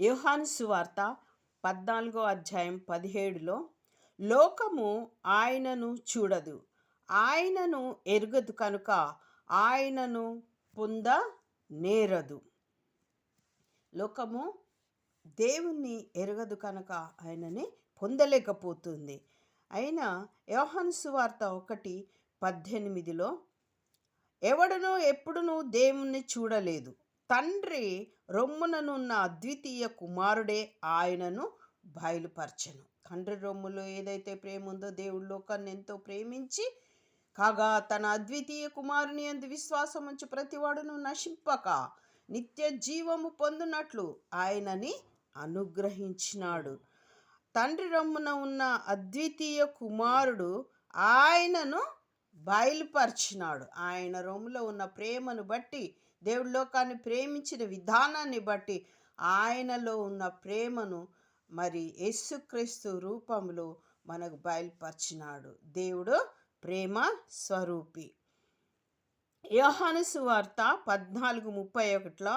యోహాను సువార్త పద్నాలుగో అధ్యాయం పదిహేడులో లోకము ఆయనను చూడదు. ఆయనను ఎరుగదు కనుక ఆయనను పొంద నేరదు లోకము దేవుణ్ణి ఎరగదు కనుక ఆయనని పొందలేకపోతుంది. అయినా యోహాను సువార్త ఒకటి పద్దెనిమిదిలో ఎవడనో ఎప్పుడునూ దేవుణ్ణి చూడలేదు. తండ్రి రొమ్ముననున్న అద్వితీయ కుమారుడే ఆయనను బయలుపరచను. తండ్రి రొమ్ములో ఏదైతే ప్రేమ ఉందో దేవుడు లోకాన్ని ఎంతో ప్రేమించి కాగా తన అద్వితీయ కుమారుని అందు విశ్వాసం ఉంచి ప్రతివాడును నశింపక నిత్య జీవము పొందునట్లు ఆయనని అనుగ్రహించినాడు. తండ్రి రొమ్మున ఉన్న అద్వితీయ కుమారుడు ఆయనను బయలుపరిచినాడు. ఆయన రొమ్ములో ఉన్న ప్రేమను బట్టి దేవుడి లోకాన్ని ప్రేమించిన విధానాన్ని బట్టి ఆయనలో ఉన్న ప్రేమను మరి యేసుక్రీస్తు రూపంలో మనకు బయలుపరిచినాడు. దేవుడు ప్రేమ స్వరూపి. యోహాను సువార్త పద్నాలుగు ముప్పై ఒకటిలో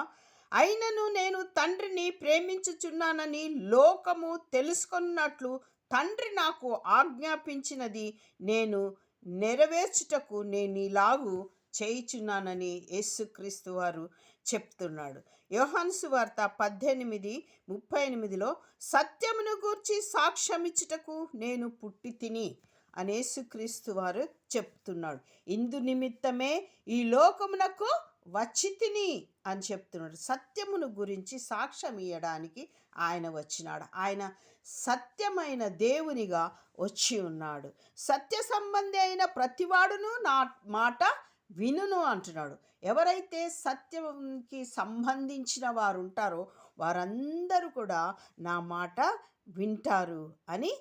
అయినను నేను తండ్రిని ప్రేమించుచున్నానని లోకము తెలుసుకున్నట్లు తండ్రి నాకు ఆజ్ఞాపించినది నేను నెరవేర్చుటకు నేను ఇలాగు చేయుచున్నానని యేసుక్రీస్తు వారు చెప్తున్నాడు. యోహాన్సు వార్త పద్దెనిమిది ముప్పై ఎనిమిదిలో సత్యమును గూర్చి సాక్ష్యమిచ్చుటకు నేను పుట్టి తిని అని యేసుక్రీస్తు వారు చెప్తున్నాడు. ఇందు నిమిత్తమే ఈ లోకమునకు వచ్చి తిని అని చెప్తున్నాడు. సత్యమును గురించి సాక్ష్యం ఇవ్వడానికి ఆయన వచ్చినాడు. ఆయన సత్యమైన దేవునిగా వచ్చి ఉన్నాడు. సత్య సంబంధి అయిన ప్రతివాడును నా మాట వినును అంటున్నాడు. ఎవరైతే సత్యంకి సంబంధించిన వారు ఉంటారో వారందరూ కూడా నా మాట వింటారు అని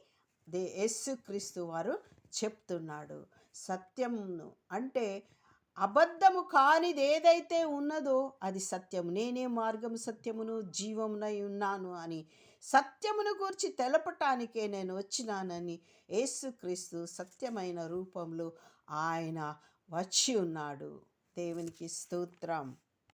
దే యేసుక్రీస్తు వారు చెప్తున్నాడు. సత్యమును అంటే అబద్ధము కానిది ఏదైతే ఉన్నదో అది సత్యము. నేనే మార్గము సత్యమును జీవమునై ఉన్నాను అని సత్యమును గురించి తెలపటానికే నేను వచ్చినానని యేసుక్రీస్తు సత్యమైన రూపంలో ఆయన వచ్చి ఉన్నాడు. దేవునికి స్తోత్రం.